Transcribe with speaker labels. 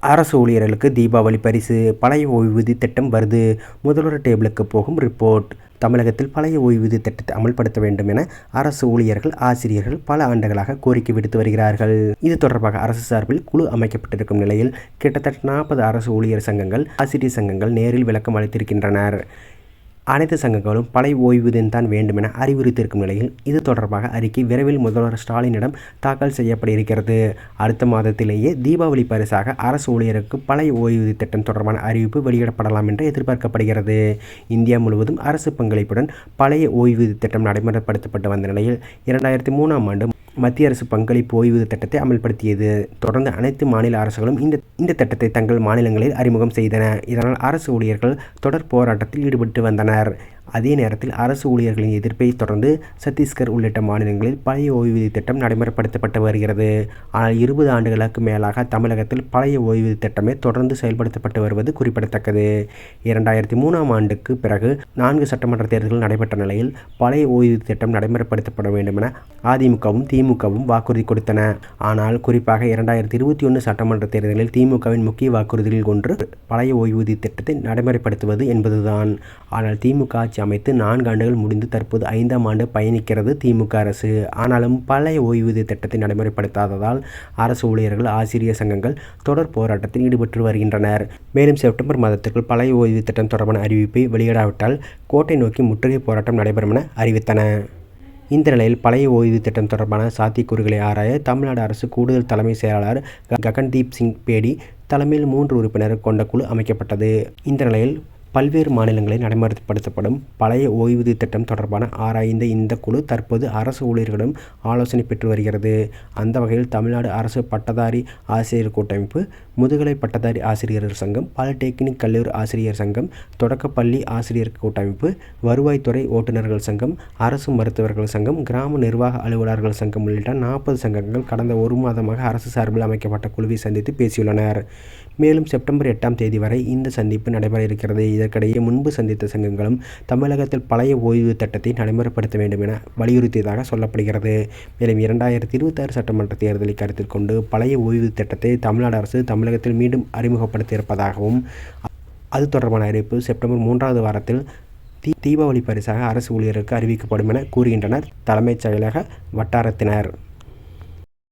Speaker 1: அரசு ஊழியர்களுக்கு தீபாவளி பரிசு பழைய ஓய்வூதிய திட்டம் வருது. முதல்வர் டேபிளுக்கு போகும் ரிப்போர்ட். தமிழகத்தில் பழைய ஓய்வூதிய திட்டத்தை அமல்படுத்த வேண்டும் என அரசு ஊழியர்கள் ஆசிரியர்கள் பல ஆண்டுகளாக கோரிக்கை விடுத்து வருகிறார்கள். இது தொடர்பாக அரசு சார்பில் குழு அமைக்கப்பட்டிருக்கும் நிலையில் கிட்டத்தட்ட நாற்பது அரசு ஊழியர் சங்கங்கள் ஆசிரியர் சங்கங்கள் நேரில் விளக்கம் அளித்திருக்கின்றனர். அனைத்து சங்கங்களும் பழைய ஓய்வூதியம் தான் வேண்டும் என அறிவுறுத்தியிருக்கும் நிலையில் இது தொடர்பாக அறிக்கை விரைவில் முதல்வர் ஸ்டாலினிடம் தாக்கல் செய்யப்பட இருக்கிறது அடுத்த மாதத்திலேயே தீபாவளி பரிசாக அரசு ஊழியருக்கு பழைய ஓய்வூதிய திட்டம் தொடர்பான அறிவிப்பு வெளியிடப்படலாம் என்று எதிர்பார்க்கப்படுகிறது. இந்தியா முழுவதும் அரசு பங்களிப்புடன் பழைய ஓய்வூதிய திட்டம் நடைமுறைப்படுத்தப்பட்டு வந்த நிலையில் இரண்டாயிரத்தி மூணாம் ஆண்டு மத்திய அரசு பங்களிப்பு ஓய்வூதிய திட்டத்தை அமல்படுத்தியது. தொடர்ந்து அனைத்து மாநில அரசுகளும் இந்த இந்த திட்டத்தை தங்கள் மாநிலங்களில் அறிமுகம் செய்தன. இதனால் அரசு ஊழியர்கள் தொடர் போராட்டத்தில் ஈடுபட்டு வந்தனர். அதே நேரத்தில் அரசு ஊழியர்களின் எதிர்ப்பை தொடர்ந்து சத்தீஸ்கர் உள்ளிட்ட மாநிலங்களில் பழைய ஓய்வூதிய திட்டம் நடைமுறைப்படுத்தப்பட்டு வருகிறது. ஆனால் இருபது ஆண்டுகளுக்கு மேலாக தமிழகத்தில் பழைய ஓய்வூதிய திட்டமே தொடர்ந்து செயல்படுத்தப்பட்டு வருவது குறிப்பிடத்தக்கது. இரண்டாயிரத்தி மூணாம் ஆண்டுக்கு பிறகு நான்கு சட்டமன்ற தேர்தல்கள் நடைபெற்ற நிலையில் பழைய ஓய்வூதிய திட்டம் நடைமுறைப்படுத்தப்பட வேண்டும் என அதிமுகவும் திமுகவும் வாக்குறுதி கொடுத்தன. ஆனால் குறிப்பாக இரண்டாயிரத்தி இருபத்தி ஒன்று சட்டமன்ற தேர்தலில் திமுகவின் முக்கிய வாக்குறுதிகளில் ஒன்று பழைய ஓய்வூதிய திட்டத்தை நடைமுறைப்படுத்துவது என்பதுதான். ஆனால் திமுக ஆட்சி அமைத்து நான்கு ஆண்டுகள் முடிந்து தற்போது ஐந்தாம் ஆண்டு பயணிக்கிறது திமுக அரசு. ஆனாலும் பழைய ஓய்வூதிய திட்டத்தை நடைமுறைப்படுத்தாததால் அரசு ஊழியர்கள் ஆசிரியர் சங்கங்கள் தொடர் போராட்டத்தில் ஈடுபட்டு வருகின்றனர். மேலும் செப்டம்பர் மாதத்திற்குள் பழைய ஓய்வூதிய திட்டம் தொடர்பான அறிவிப்பை வெளியிடாவிட்டால் கோட்டை நோக்கி முற்றுகை போராட்டம் நடைபெறும் என அறிவித்தன. இந்த நிலையில் பழைய ஓய்வு திட்டம் தொடர்பான சாத்தியக்கூறுகளை ஆராய தமிழ்நாடு அரசு கூடுதல் தலைமை செயலாளர் ககன்தீப் சிங் பேடி தலைமையில் மூன்று உறுப்பினர் கொண்ட குழு அமைக்கப்பட்டது. இந்த நிலையில் பல்வேறு மாநிலங்களில் நடைமுறைப்படுத்தப்படும் பழைய ஓய்வூதிய திட்டம் தொடர்பான ஆராய்ந்த இந்த குழு தற்போது அரசு ஊழியர்களிடம் ஆலோசனை பெற்று வருகிறது. அந்த வகையில் தமிழ்நாடு அரசு பட்டதாரி ஆசிரியர் கூட்டமைப்பு முதுகலை பட்டதாரி ஆசிரியர் சங்கம் பாலிடெக்னிக் கல்லூரி ஆசிரியர் சங்கம் தொடக்கப்பள்ளி ஆசிரியர் கூட்டமைப்பு வருவாய்த்துறை ஓட்டுநர்கள் சங்கம் அரசு மருத்துவர்கள் சங்கம் கிராம நிர்வாக அலுவலர்கள் சங்கம் உள்ளிட்ட நாற்பது சங்கங்கள் கடந்த ஒரு மாதமாக அரசு சார்பில் அமைக்கப்பட்ட குழுவை சந்தித்து பேசியுள்ளனர். மேலும் செப்டம்பர் எட்டாம் தேதி வரை இந்த சந்திப்பு நடைபெற இருக்கிறது. இதற்கிடையே முன்பு சந்தித்த சங்கங்களும் தமிழகத்தில் பழைய ஓய்வு திட்டத்தை நடைமுறைப்படுத்த வேண்டும் என வலியுறுத்தியதாக சொல்லப்படுகிறது. மேலும் இரண்டாயிரத்தி இருபத்தாறு சட்டமன்ற தேர்தலை கருத்தில் கொண்டு பழைய ஓய்வு திட்டத்தை தமிழ்நாடு அரசு தமிழகத்தில் மீண்டும் அறிமுகப்படுத்தியிருப்பதாகவும் அது தொடர்பான அறிவிப்பு செப்டம்பர் மூன்றாவது வாரத்தில் தீ தீபாவளி பரிசாக அரசு ஊழியருக்கு அறிவிக்கப்படும் என கூறுகின்றனர் தலைமைச் செயலக வட்டாரத்தினர்.